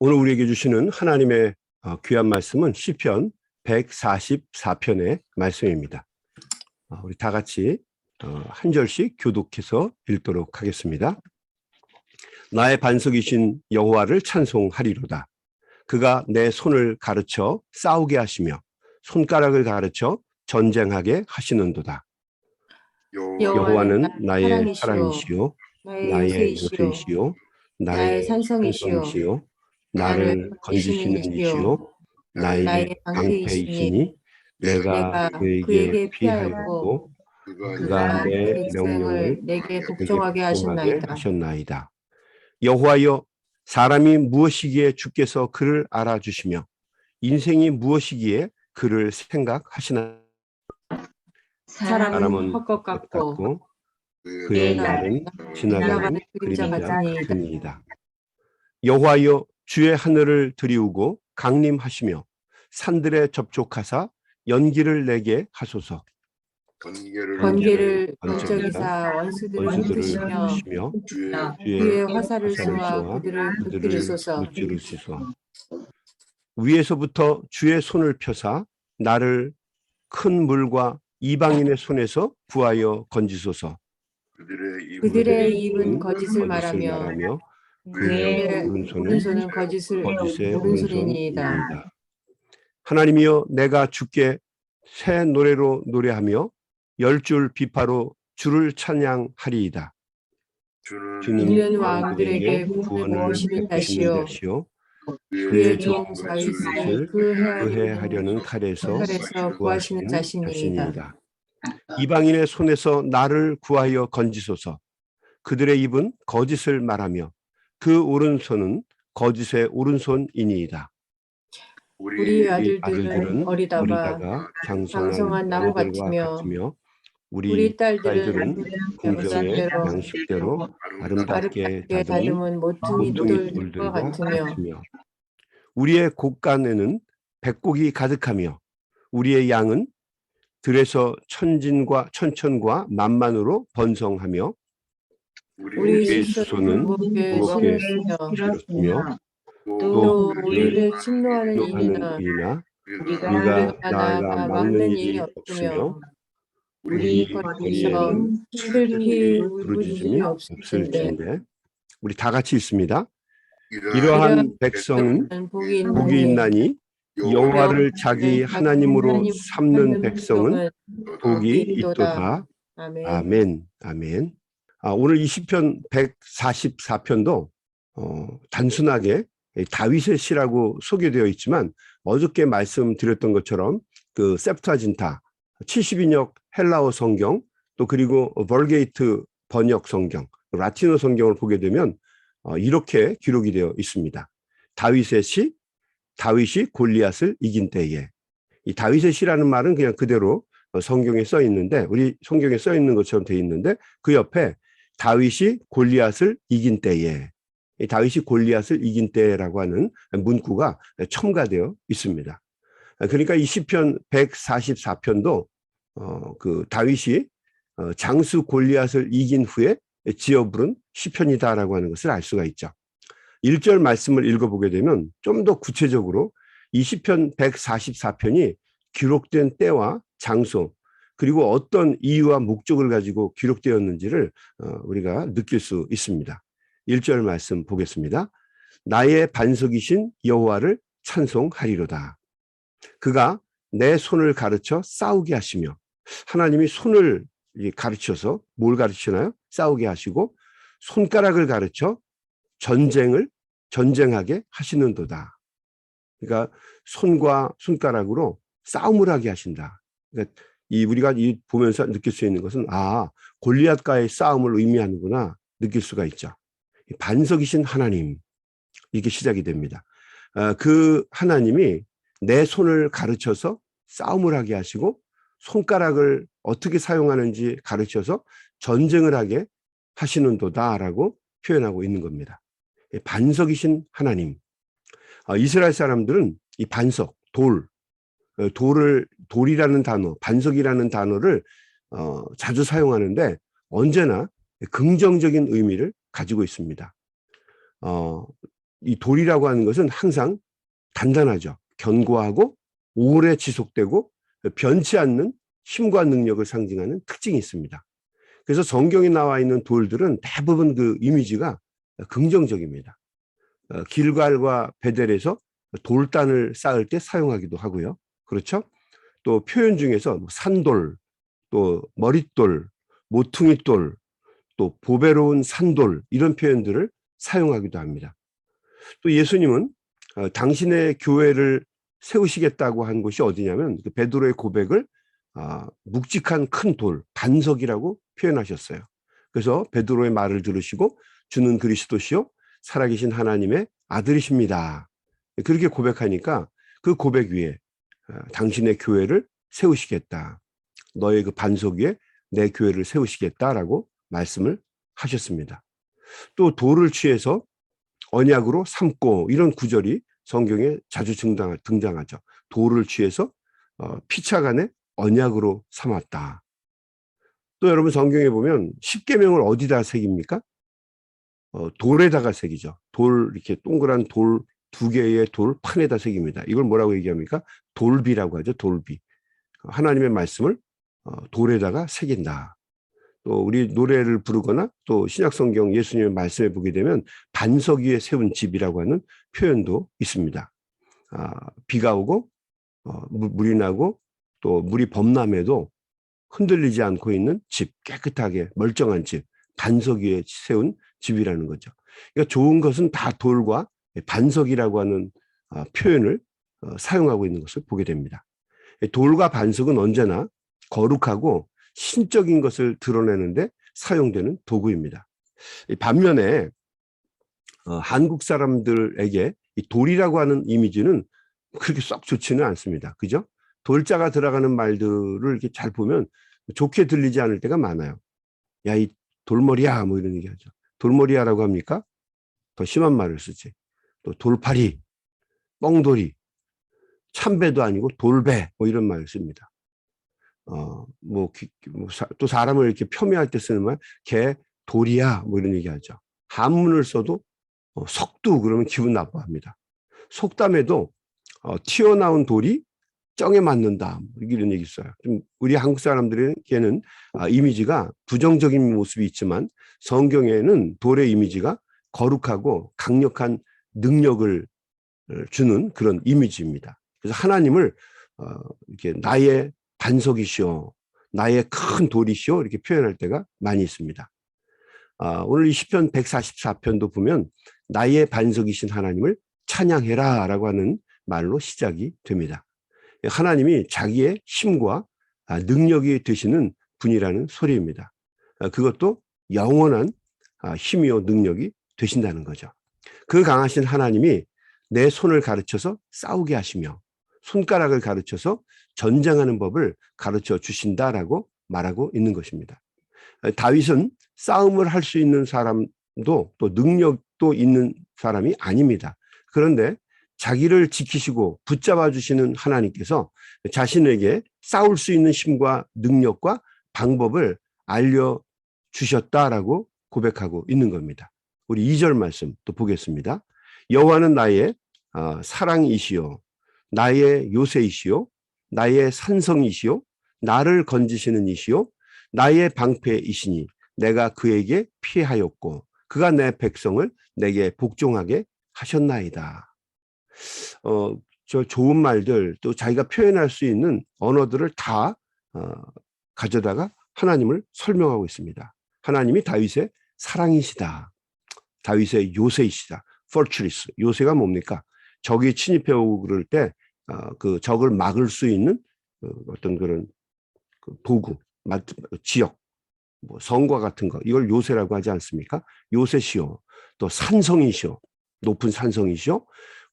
오늘 우리에게 주시는 하나님의 어, 귀한 말씀은 시편 144편의 말씀입니다. 어, 우리 다 같이 어, 한 절씩 교독해서 읽도록 하겠습니다. 나의 반석이신 여호와를 찬송하리로다. 그가 내 손을 가르쳐 싸우게 하시며 손가락을 가르쳐 전쟁하게 하시는도다. 여호와는 나의 사랑이시요 나의 요새이시요 나의 산성이시요 나를 건지시는 이시요 나의 방패이시니 내가 그에게 피하였고 그가 내 명령을 내게 복종하게 하셨나이다. 하셨나이다. 여호와여 사람이 무엇이기에 주께서 그를 알아주시며 인생이 무엇이기에 그를 생각하시나 사람은 사람은 헛것 같고 같고 그 그의 네, 날은 지나가는 그림자. 같으니이다. 여호와여 주의 하늘을 드리우고 강림하시며 산들에 접촉하사 연기를 내게 하소서. 번개를 번개를 번쩍이사 원수들을 푸시며 주의 주의 화살을 쏘아 그들을 붙들으소서. 위에서부터 주의 손을 펴사 나를 큰 물과 이방인의 손에서 구하여 건지소서. 그들의 입은 그들의 입은 거짓을 말하며 말하며 그의 그의 오른손은 오른손은 거짓을 거짓의 오른손이니이다. 오른손이니이다. 하나님이여 내가 주께 새 노래로 노래하며 열 줄 비파로 주를 찬양하리이다. 주는 있는 왕들에게 구원을 하시오. 되시오. 그의 그의 종종 사윗을 그해하려는 칼에서 칼에서 구하시는. 자신이다. 이방인의 손에서 나를 구하여 건지소서. 그들의 입은 거짓을 말하며 그 오른손은 거짓의 오른손이니이다. 우리 우리 아들들은 아들들은 어리다가 어리다가 장성한 나무 같으며 같으며 우리 우리 딸들은 딸들은 궁정의 양식대로 아름답게 아름답게 다듬은 모퉁이 돌들과 같으며 같으며 우리의 곳간에는 백곡이 가득하며 우리의 양은 들에서 천진과 천천과 만만으로 번성하며 우리 우리의 수소는 수소는 무겁게 실었으며 또또 우리를 침노하는 일이나 일이나 우리가 나아가 막는 일이 없으며 우리 거리에서 거리에는 슬피 부르짖음이 없을 텐데 우리 다 같이 있습니다. 이러한 백성은 복이 있나니 여호와를 자기 하나님으로 하나님 삼는 백성은 복이. 있도다. 아멘. 아멘. 아, 오늘 이 시편 144편도 어, 단순하게 다윗의 시라고 소개되어 있지만 어저께 말씀드렸던 것처럼 그 세프타진타 70인역 헬라어 성경 또 그리고 벌게이트 번역 성경 라틴어 성경을 보게 되면 어, 이렇게 기록이 되어 있습니다. 다윗의 시, 다윗이 골리앗을 이긴 때에 이 다윗의 시라는 말은 그냥 그대로 어, 성경에 써 있는데 우리 성경에 써 있는 것처럼 돼 있는데 그 옆에 다윗이 골리앗을 이긴 때에 이 다윗이 골리앗을 이긴 때라고 하는 문구가 첨가되어 있습니다. 그러니까 이 시편 144편도 어, 그 다윗이 어, 장수 골리앗을 이긴 후에 지어 부른 시편이다라고 하는 것을 알 수가 있죠. 1절 말씀을 읽어보게 되면 좀 더 구체적으로 이 시편 144편이 기록된 때와 장소 그리고 어떤 이유와 목적을 가지고 기록되었는지를 어, 우리가 느낄 수 있습니다. 1절 말씀 보겠습니다. 나의 반석이신 여호와를 찬송하리로다. 그가 내 손을 가르쳐 싸우게 하시며 하나님이 손을 이 가르쳐서 뭘 가르치나요? 싸우게 하시고 손가락을 가르쳐 전쟁을 전쟁하게 하시는도다. 그러니까 손과 손가락으로 싸움을 하게 하신다. 그러니까 이 우리가 이 보면서 느낄 수 있는 것은 아 골리앗과의 싸움을 의미하는구나 느낄 수가 있죠. 이 반석이신 하나님 이렇게 시작이 됩니다. 아, 그 하나님이 내 손을 가르쳐서 싸움을 하게 하시고 손가락을 어떻게 사용하는지 가르쳐서 전쟁을 하게 하시는 도다라고 표현하고 있는 겁니다. 이 반석이신 하나님. 아, 이스라엘 사람들은 이 반석, 돌, 어, 돌을 돌이라는 단어, 반석이라는 단어를 어, 자주 사용하는데 언제나 긍정적인 의미를 가지고 있습니다. 어, 이 돌이라고 하는 것은 항상 단단하죠. 견고하고 오래 지속되고 변치 않는 힘과 능력을 상징하는 특징이 있습니다. 그래서 성경에 나와 있는 돌들은 대부분 그 이미지가 긍정적입니다. 어, 길갈과 베델에서 돌단을 쌓을 때 사용하기도 하고요. 그렇죠? 또 표현 중에서 뭐 산돌, 또 머릿돌, 모퉁이돌, 또 보배로운 산돌 이런 표현들을 사용하기도 합니다. 또 예수님은 어, 당신의 교회를 세우시겠다고 한 곳이 어디냐면 그 베드로의 고백을 아, 묵직한 큰 돌, 반석이라고 표현하셨어요. 그래서 베드로의 말을 들으시고 주는 그리스도시요 살아계신 하나님의 아들이십니다. 그렇게 고백하니까 그 고백 위에 아, 당신의 교회를 세우시겠다. 너의 그 반석 위에 내 교회를 세우시겠다라고 말씀을 하셨습니다. 또 돌을 취해서 언약으로 삼고 이런 구절이 성경에 자주 등장, 등장하죠. 돌을 취해서 어, 피차간에 언약으로 삼았다. 또 여러분 성경에 보면 십계명을 어디다 새깁니까? 어, 돌에다가 새기죠. 돌 이렇게 동그란 돌 두 개의 돌 판에다 새깁니다. 이걸 뭐라고 얘기합니까? 돌비라고 하죠. 돌비. 하나님의 말씀을 어, 돌에다가 새긴다. 또 우리 노래를 부르거나 또 신약성경 예수님의 말씀에 보게 되면 반석 위에 세운 집이라고 하는 표현도 있습니다. 아, 비가 오고 어, 물- 물이 나고 또 물이 범람해도 흔들리지 않고 있는 집, 깨끗하게 멀쩡한 집, 반석 위에 세운 집이라는 거죠. 그러니까 좋은 것은 다 돌과 반석이라고 하는 아, 표현을 어, 사용하고 있는 것을 보게 됩니다. 돌과 반석은 언제나 거룩하고 신적인 것을 드러내는데 사용되는 도구입니다. 이 반면에 어, 한국 사람들에게 이 돌이라고 하는 이미지는 그렇게 썩 좋지는 않습니다. 그죠? 돌자가 들어가는 말들을 이렇게 잘 보면 좋게 들리지 않을 때가 많아요. 야, 이 돌머리야, 뭐 이런 얘기 하죠. 돌머리야라고 합니까? 더 심한 말을 쓰지. 또 돌파리, 뻥돌이, 참배도 아니고 돌배, 뭐 이런 말을 씁니다. 어, 뭐, 기- 뭐 사- 또 사람을 이렇게 폄훼할 때 쓰는 말, 개, 돌이야, 뭐 이런 얘기 하죠. 한문을 써도 어, 속두 그러면 기분 나빠합니다. 속담에도 어, 튀어나온 돌이 쩡에 맞는다. 뭐 이런 얘기 있어요. 좀 우리 한국 사람들에게는 아, 이미지가 부정적인 모습이 있지만 성경에는 돌의 이미지가 거룩하고 강력한 능력을 어, 주는 그런 이미지입니다. 그래서 하나님을 어, 이렇게 나의 반석이시오, 나의 큰 돌이시오 이렇게 표현할 때가 많이 있습니다. 아, 오늘 이 시편 144편도 보면 나의 반석이신 하나님을 찬양해라 라고 하는 말로 시작이 됩니다. 하나님이 자기의 힘과 아, 능력이 되시는 분이라는 소리입니다. 아, 그것도 영원한 아, 힘이요 능력이 되신다는 거죠. 그 강하신 하나님이 내 손을 가르쳐서 싸우게 하시며 손가락을 가르쳐서 전쟁하는 법을 가르쳐 주신다라고 말하고 있는 것입니다. 아, 다윗은 싸움을 할 수 있는 사람도 또 능력도 있는 사람이 아닙니다. 그런데 자기를 지키시고 붙잡아 주시는 하나님께서 자신에게 싸울 수 있는 힘과 능력과 방법을 알려 주셨다라고 고백하고 있는 겁니다. 우리 2절 말씀 또 보겠습니다. 여호와는 나의 아, 사랑이시요 나의 요새이시요 나의 산성이시요 나를 건지시는 이시요 나의 방패이시니 내가 그에게 피하였고 그가 내 백성을 내게 복종하게 하셨나이다. 어, 저 좋은 말들 또 자기가 표현할 수 있는 언어들을 다 어, 가져다가 하나님을 설명하고 있습니다. 하나님이 다윗의 사랑이시다. 다윗의 요새이시다. fortress. 요새가 뭡니까? 적이 침입해 오고 그럴 때, 어, 그 적을 막을 수 있는 어, 어떤 그런 그 도구, 마- 지역, 뭐 성과 같은 거, 이걸 요새라고 하지 않습니까? 요새시오. 또 산성이시오. 높은 산성이시오.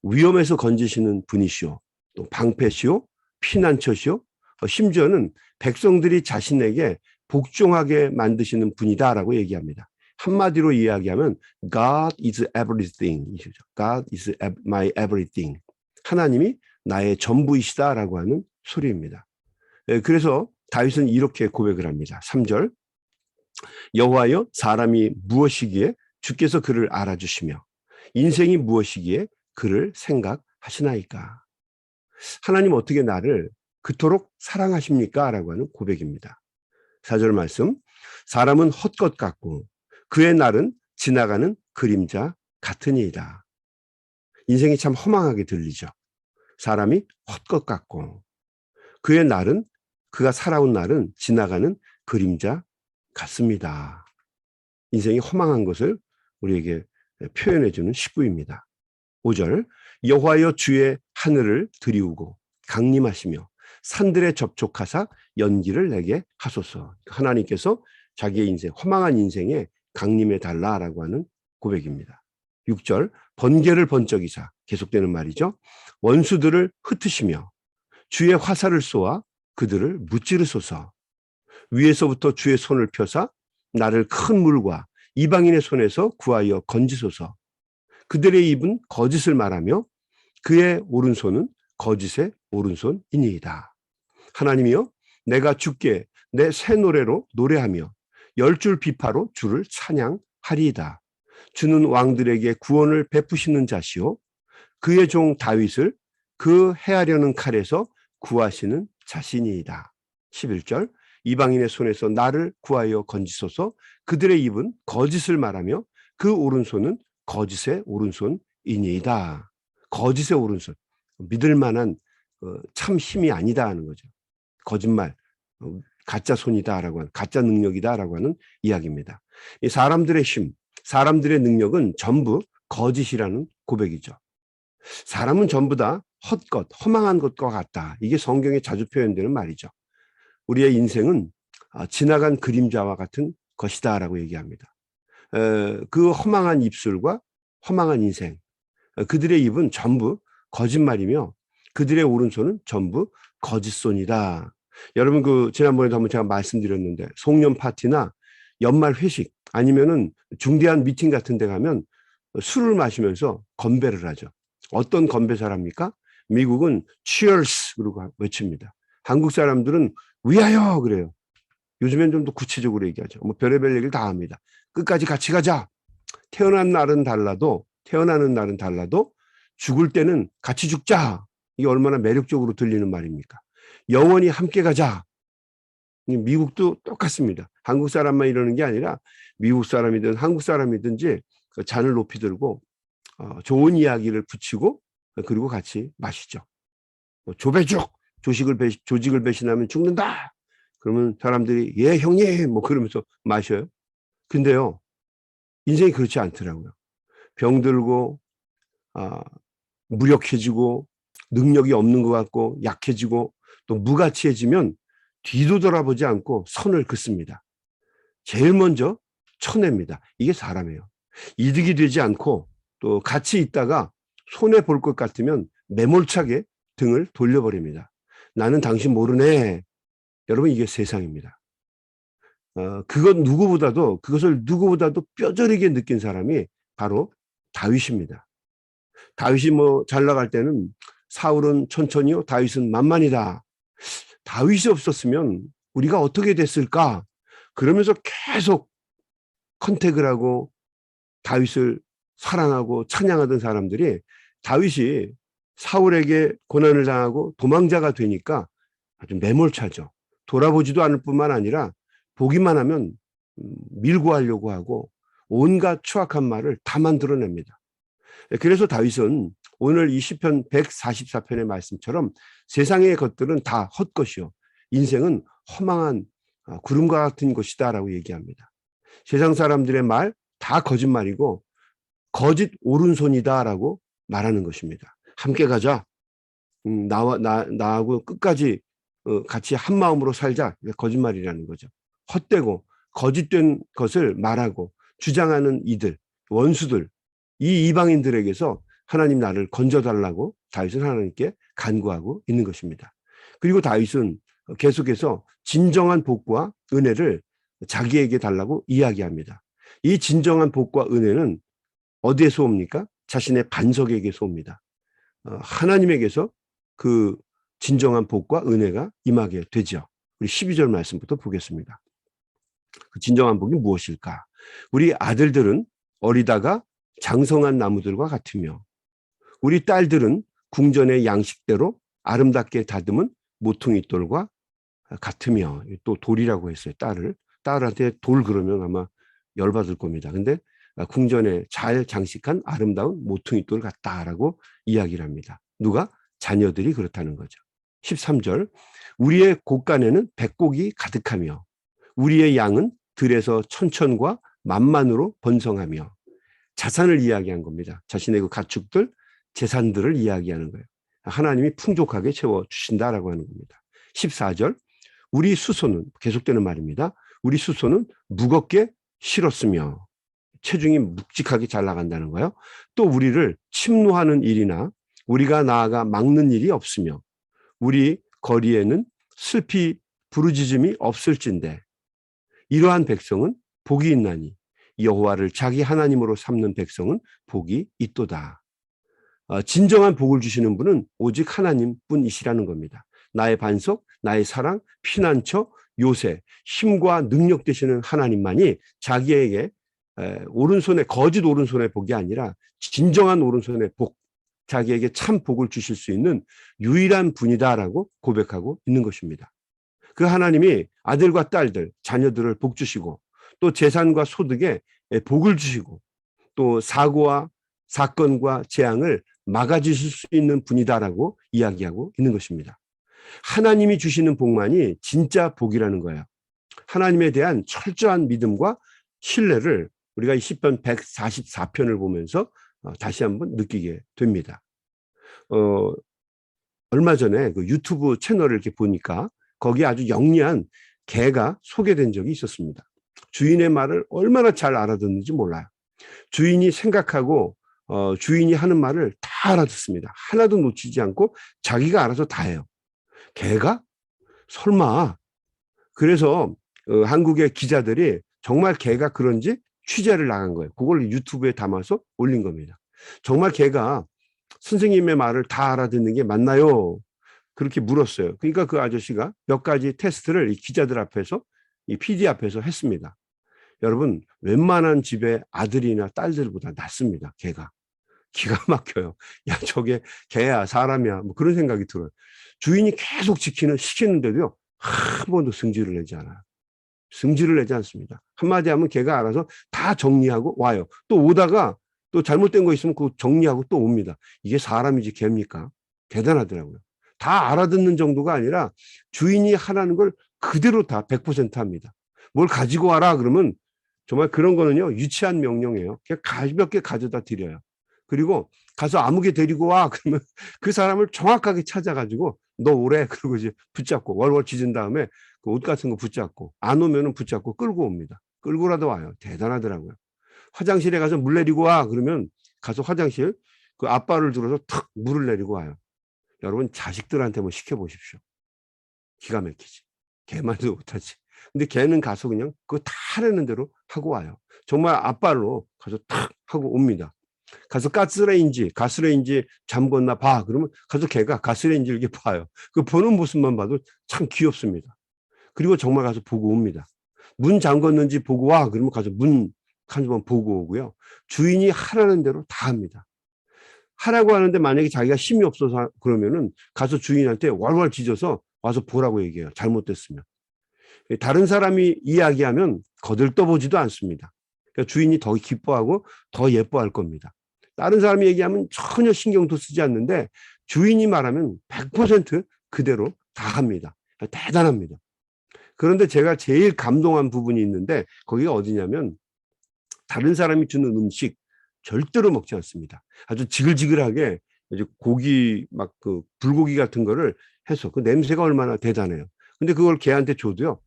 위험에서 건지시는 분이시오. 또 방패시오. 피난처시오. 어, 심지어는 백성들이 자신에게 복종하게 만드시는 분이다라고 얘기합니다. 한마디로 이야기하면 God is everything. God is my everything. 하나님이 나의 전부이시다라고 하는 소리입니다. 예, 그래서 다윗은 이렇게 고백을 합니다. 3절. 여호와여 사람이 무엇이기에 주께서 그를 알아주시며 인생이 무엇이기에 그를 생각하시나이까? 하나님 어떻게 나를 그토록 사랑하십니까? 라고 하는 고백입니다. 4절 말씀. 사람은 헛것 같고 그의 날은 지나가는 그림자 같으니이다. 인생이 참 허망하게 들리죠. 사람이 헛것 같고 그의 날은 그가 살아온 날은 지나가는 그림자 같습니다. 인생이 허망한 것을 우리에게 표현해 주는 19입니다. 5절 여호와여 주의 하늘을 드리우고 강림하시며 산들에 접촉하사 연기를 내게 하소서. 하나님께서 자기의 인생 허망한 인생에 강림해 달라라고 하는 고백입니다. 6절 번개를 번쩍이사 계속되는 말이죠. 원수들을 흩으시며 주의 화살을 쏘아 그들을 무찌르소서. 위에서부터 주의 손을 펴사 나를 큰 물과 이방인의 손에서 구하여 건지소서. 그들의 입은 거짓을 말하며 그의 오른손은 거짓의 오른손이니이다. 하나님이여 내가 주께 내 새 노래로 노래하며 열 줄 비파로 주를 찬양하리이다. 주는 왕들에게 구원을 베푸시는 자시요 그의 종 다윗을 그 해하려는 칼에서 구하시는 자신이이다. 11절 이방인의 손에서 나를 구하여 건지소서 그들의 입은 거짓을 말하며 그 오른손은 거짓의 오른손이니이다. 거짓의 오른손. 믿을 만한 어, 참 힘이 아니다 하는 거죠. 거짓말, 어, 가짜 손이다라고 하는 가짜 능력이다라고 하는 이야기입니다. 이 사람들의 힘, 사람들의 능력은 전부 거짓이라는 고백이죠. 사람은 전부 다 헛것, 허망한 것과 같다. 이게 성경에 자주 표현되는 말이죠. 우리의 인생은 아, 지나간 그림자와 같은 것이다라고 얘기합니다. 에, 그 허망한 입술과 허망한 인생, 어, 그들의 입은 전부 거짓말이며 그들의 오른손은 전부 거짓손이다. 여러분 그 지난번에도 한번 제가 말씀드렸는데 송년 파티나 연말 회식 아니면은 중대한 미팅 같은 데 가면 술을 마시면서 건배를 하죠. 어떤 건배사랍니까? 미국은 cheers 그러고 외칩니다. 한국 사람들은 위하여 그래요. 요즘엔 좀 더 구체적으로 얘기하죠. 뭐 별의별 얘기를 다 합니다. 끝까지 같이 가자. 태어난 날은 달라도 태어나는 날은 달라도 죽을 때는 같이 죽자. 이게 얼마나 매력적으로 들리는 말입니까? 영원히 함께 가자. 미국도 똑같습니다. 한국 사람만 이러는 게 아니라 미국 사람이든 한국 사람이든지 그 잔을 높이 들고 어, 좋은 이야기를 붙이고 그리고 같이 마시죠. 뭐 조배죽 조식을 배, 조직을 배신하면 죽는다. 그러면 사람들이 예 형님 뭐 그러면서 마셔요. 근데요 인생이 그렇지 않더라고요. 병들고 아, 무력해지고 능력이 없는 것 같고 약해지고 또 무가치해지면 뒤도 돌아보지 않고 선을 긋습니다. 제일 먼저 쳐냅니다. 이게 사람이에요. 이득이 되지 않고 또 같이 있다가 손해 볼 것 같으면 매몰차게 등을 돌려버립니다. 나는 당신 모르네. 여러분 이게 세상입니다. 어, 그것 누구보다도 그것을 누구보다도 뼈저리게 느낀 사람이 바로 다윗입니다. 다윗이 뭐 잘 나갈 때는 사울은 천천히요, 다윗은 만만이다. 다윗이 없었으면 우리가 어떻게 됐을까? 그러면서 계속 컨택을 하고 다윗을 사랑하고 찬양하던 사람들이 다윗이 사울에게 고난을 당하고 도망자가 되니까 아주 매몰차죠. 돌아보지도 않을 뿐만 아니라 보기만 하면 음, 밀고 하려고 하고 온갖 추악한 말을 다 만들어냅니다. 그래서 다윗은 오늘 이 시편 144편의 말씀처럼 세상의 것들은 다 헛것이요. 인생은 허망한 어, 구름과 같은 것이다라고 얘기합니다. 세상 사람들의 말 다 거짓말이고 거짓 오른손이다라고 말하는 것입니다. 함께 가자. 음, 나와 나 나하고 끝까지 어, 같이 한 마음으로 살자. 거짓말이라는 거죠. 헛되고 거짓된 것을 말하고 주장하는 이들, 원수들, 이 이방인들에게서 하나님 나를 건져달라고 다윗은 하나님께 간구하고 있는 것입니다. 그리고 다윗은 계속해서 진정한 복과 은혜를 자기에게 달라고 이야기합니다. 이 진정한 복과 은혜는 어디에서 옵니까? 자신의 반석에게서 옵니다. 어, 하나님에게서 그 진정한 복과 은혜가 임하게 되죠. 우리 12절 말씀부터 보겠습니다. 그 진정한 복이 무엇일까? 우리 아들들은 어리다가 장성한 나무들과 같으며 우리 딸들은 궁전의 양식대로 아름답게 다듬은 모퉁이 돌과 같으며 또 돌이라고 했어요. 딸을 딸한테 돌 그러면 아마 열받을 겁니다. 근데 궁전에 잘 장식한 아름다운 모퉁이 돌 같다라고 이야기를 합니다. 누가 자녀들이 그렇다는 거죠. 13절 우리의 곳간에는 백곡이 가득하며 우리의 양은 들에서 천천과 만만으로 번성하며 자산을 이야기한 겁니다. 자신의 그 가축들, 재산들을 이야기하는 거예요. 하나님이 풍족하게 채워 주신다라고 하는 겁니다. 14절 우리 수소는 계속되는 말입니다. 우리 수소는 무겁게 실었으며 체중이 묵직하게 잘 나간다는 거예요. 또 우리를 침노하는 일이나 우리가 나아가 막는 일이 없으며 우리 거리에는 슬피 부르짖음이 없을진데 이러한 백성은 복이 있나니 여호와를 자기 하나님으로 삼는 백성은 복이 있도다. 어, 진정한 복을 주시는 분은 오직 하나님뿐이시라는 겁니다. 나의 반석, 나의 사랑, 피난처, 요새, 힘과 능력 되시는 하나님만이 자기에게 에, 오른손에 거짓 오른손의 복이 아니라 진정한 오른손의 복, 자기에게 참 복을 주실 수 있는 유일한 분이다라고 고백하고 있는 것입니다. 그 하나님이 아들과 딸들, 자녀들을 복 주시고 또 재산과 소득에 복을 주시고 또 사고와 사건과 재앙을 막아주실 수 있는 분이다라고 이야기하고 있는 것입니다. 하나님이 주시는 복만이 진짜 복이라는 거예요. 하나님에 대한 철저한 믿음과 신뢰를 우리가 이 시편 144편을 보면서 어, 다시 한번 느끼게 됩니다. 어, 얼마 전에 그 유튜브 채널을 이렇게 보니까 거기에 아주 영리한 개가 소개된 적이 있었습니다. 주인의 말을 얼마나 잘 알아듣는지 몰라요. 주인이 생각하고 어, 주인이 하는 말을 다 알아듣습니다. 하나도 놓치지 않고 자기가 알아서 다 해요. 개가? 설마. 그래서 어, 한국의 기자들이 정말 개가 그런지 취재를 나간 거예요. 그걸 유튜브에 담아서 올린 겁니다. 정말 개가 선생님의 말을 다 알아듣는 게 맞나요? 그렇게 물었어요. 그러니까 그 아저씨가 몇 가지 테스트를 이 기자들 앞에서 이 PD 앞에서 했습니다. 여러분 웬만한 집의 아들이나 딸들보다 낫습니다. 개가 기가 막혀요. 야 저게 개야 사람이야 뭐 그런 생각이 들어요. 주인이 계속 지키는 시키는데도요 한 번도 승질을 내지 않아요. 승질을 내지 않습니다. 한마디 하면 개가 알아서 다 정리하고 와요. 또 오다가 또 잘못된 거 있으면 그 정리하고 또 옵니다. 이게 사람이지 개입니까? 대단하더라고요. 다 알아듣는 정도가 아니라 주인이 하라는 걸 그대로 다 100% 합니다. 뭘 가지고 와라 그러면 정말 그런 거는요 유치한 명령이에요. 그냥 가볍게 가져다 드려요. 그리고 가서 아무개 데리고 와 그러면 그 사람을 정확하게 찾아가지고 너 오래 그러고 이제 붙잡고 월월 짖은 다음에 그 옷 같은 거 붙잡고 안 오면은 붙잡고 끌고 옵니다. 끌고라도 와요. 대단하더라고요. 화장실에 가서 물 내리고 와 그러면 가서 화장실 그 앞발을 들어서 탁 물을 내리고 와요. 여러분 자식들한테 뭐 시켜보십시오. 기가 막히지. 개만도 못하지. 근데 걔는 가서 그냥 그거 다 하려는 대로 하고 와요. 정말 앞발로 가서 탁 하고 옵니다. 가서 가스레인지, 가스레인지 잠궜나 봐. 그러면 가서 걔가 가스레인지를 이렇게 봐요. 그 보는 모습만 봐도 참 귀엽습니다. 그리고 정말 가서 보고 옵니다. 문 잠궜는지 보고 와. 그러면 가서 문 한번 보고 오고요. 주인이 하라는 대로 다 합니다. 하라고 하는데 만약에 자기가 힘이 없어서 그러면은 가서 주인한테 월월 짖어서 와서 보라고 얘기해요. 잘못됐으면. 다른 사람이 이야기하면 거들떠보지도 않습니다. 그러니까 주인이 더 기뻐하고 더 예뻐할 겁니다. 다른 사람이 얘기하면 전혀 신경도 쓰지 않는데 주인이 말하면 100% 그대로 다 합니다. 대단합니다. 그런데 제가 제일 감동한 부분이 있는데 거기가 어디냐면 다른 사람이 주는 음식 절대로 먹지 않습니다. 아주 지글지글하게 이제 고기 막 그 불고기 같은 거를 해서 그 냄새가 얼마나 대단해요. 근데 그걸 걔한테 줘도요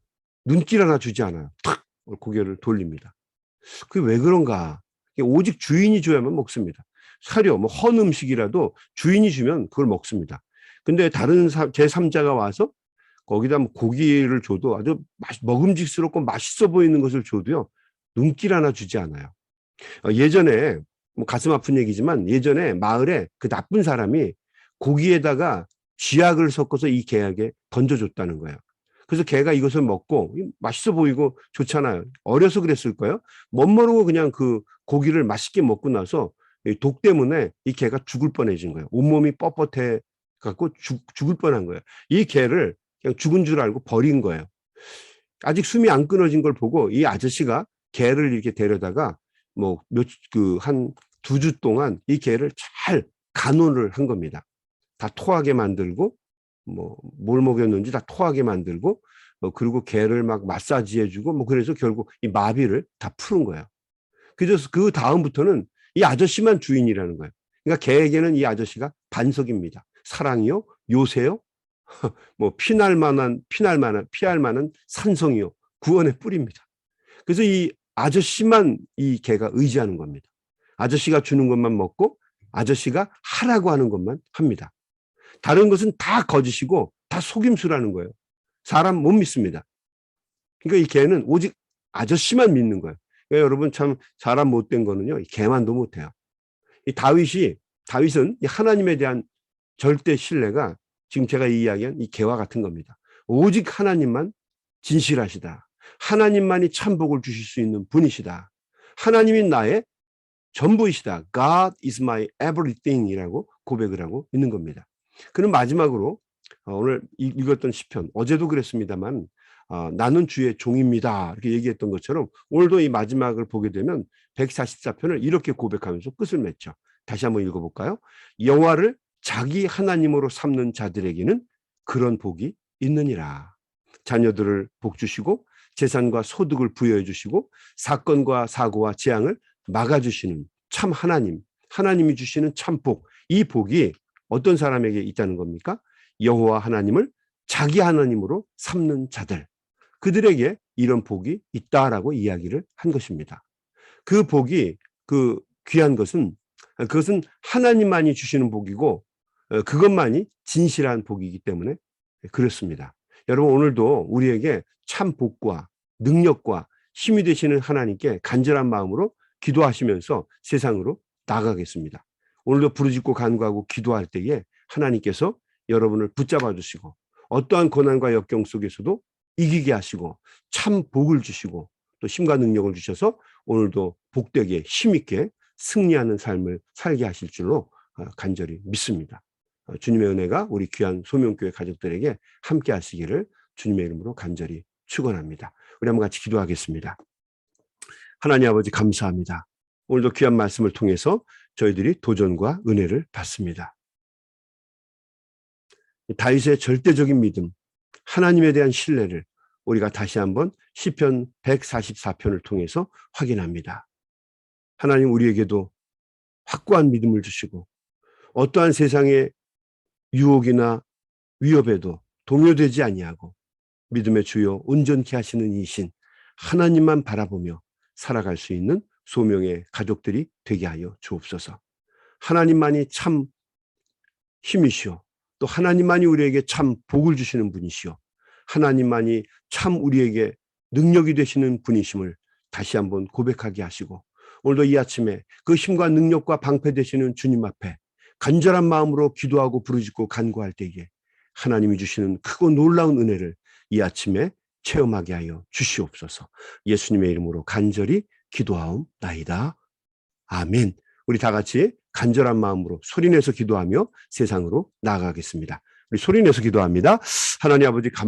눈길 하나 주지 않아요. 탁 고개를 돌립니다. 그게 왜 그런가? 오직 주인이 줘야만 먹습니다. 사료, 뭐 헌 음식이라도 주인이 주면 그걸 먹습니다. 근데 다른 제3자가 와서 거기다 뭐 고기를 줘도 아주 먹음직스럽고 맛있어 보이는 것을 줘도요 눈길 하나 주지 않아요. 어, 예전에 뭐 가슴 아픈 얘기지만 예전에 마을에 그 나쁜 사람이 고기에다가 쥐약을 섞어서 이 개에게 던져줬다는 거예요. 그래서 개가 이것을 먹고 이 맛있어 보이고 좋잖아요. 어려서 그랬을 거예요. 멋모르고 그냥 그 고기를 맛있게 먹고 나서 이독 때문에 이 개가 죽을 뻔해진 거예요. 온몸이 뻣뻣해 갖고 죽, 죽을 뻔한 거예요. 이 개를 그냥 죽은 줄 알고 버린 거예요. 아직 숨이 안 끊어진 걸 보고 이 아저씨가 개를 이렇게 데려다가 뭐 몇 그 한 두 주 동안 이 개를 잘 간호를 한 겁니다. 다 토하게 만들고 뭐 뭘 먹였는지 다 토하게 만들고 뭐 그리고 개를 막 마사지 해주고 뭐 그래서 결국 이 마비를 다 푸는 거예요. 그래서 그 다음부터는 이 아저씨만 주인이라는 거예요. 그러니까 개에게는 이 아저씨가 반석입니다. 사랑이요, 요새요, 뭐 피날 만한 피날 만한 피할 만한 산성이요, 구원의 뿌리입니다. 그래서 이 아저씨만 이 개가 의지하는 겁니다. 아저씨가 주는 것만 먹고 아저씨가 하라고 하는 것만 합니다. 다른 것은 다 거짓이고 다 속임수라는 거예요. 사람 못 믿습니다. 그러니까 이 개는 오직 아저씨만 믿는 거예요. 그러니까 여러분 참 사람 못된 거는요. 이 개만도 못해요. 이 다윗이 다윗은 이 하나님에 대한 절대 신뢰가 지금 제가 이 이야기한 이 개와 같은 겁니다. 오직 하나님만 진실하시다. 하나님만이 참 복을 주실 수 있는 분이시다. 하나님이 나의 전부이시다. God is my everything이라고 고백을 하고 있는 겁니다. 그는 마지막으로 어, 오늘 이- 읽었던 시편 어제도 그랬습니다만 어, 나는 주의 종입니다. 이렇게 얘기했던 것처럼 오늘도 이 마지막을 보게 되면 144편을 이렇게 고백하면서 끝을 맺죠. 다시 한번 읽어볼까요? 여호와를 자기 하나님으로 삼는 자들에게는 그런 복이 있느니라. 자녀들을 복 주시고 재산과 소득을 부여해 주시고 사건과 사고와 재앙을 막아주시는 참 하나님, 하나님이 주시는 참 복, 이 복이 어떤 사람에게 있다는 겁니까? 여호와 하나님을 자기 하나님으로 삼는 자들, 그들에게 이런 복이 있다라고 이야기를 한 것입니다. 그 복이 그 귀한 것은 그것은 하나님만이 주시는 복이고 어, 그것만이 진실한 복이기 때문에 그렇습니다. 여러분 오늘도 우리에게 참 복과 능력과 힘이 되시는 하나님께 간절한 마음으로 기도하시면서 세상으로 나가겠습니다. 오늘도 부르짖고 간구하고 기도할 때에 하나님께서 여러분을 붙잡아 주시고 어떠한 고난과 역경 속에서도 이기게 하시고 참 복을 주시고 또 힘과 능력을 주셔서 오늘도 복되게 힘있게 승리하는 삶을 살게 하실 줄로 어, 간절히 믿습니다. 어, 주님의 은혜가 우리 귀한 소명교회 가족들에게 함께 하시기를 주님의 이름으로 간절히 축원합니다. 우리 한번 같이 기도하겠습니다. 하나님 아버지 감사합니다. 오늘도 귀한 말씀을 통해서 저희들이 도전과 은혜를 받습니다. 다윗의 절대적인 믿음, 하나님에 대한 신뢰를 우리가 다시 한번 시편 144편을 통해서 확인합니다. 하나님 우리에게도 확고한 믿음을 주시고 어떠한 세상의 유혹이나 위협에도 동요되지 아니하고 믿음의 주요 온전케 하시는 이신 하나님만 바라보며 살아갈 수 있는 소명의 가족들이 되게 하여 주옵소서. 하나님만이 참 힘이시오. 또 하나님만이 우리에게 참 복을 주시는 분이시오. 하나님만이 참 우리에게 능력이 되시는 분이심을 다시 한번 고백하게 하시고 오늘도 이 아침에 그 힘과 능력과 방패 되시는 주님 앞에 간절한 마음으로 기도하고 부르짖고 간구할 때에 하나님이 주시는 크고 놀라운 은혜를 이 아침에 체험하게 하여 주시옵소서. 예수님의 이름으로 간절히 기도하옵나이다. 아멘. 우리 다 같이 간절한 마음으로 소리내서 기도하며 세상으로 나아가겠습니다. 우리 소리내서 기도합니다. 하나님 아버지 감사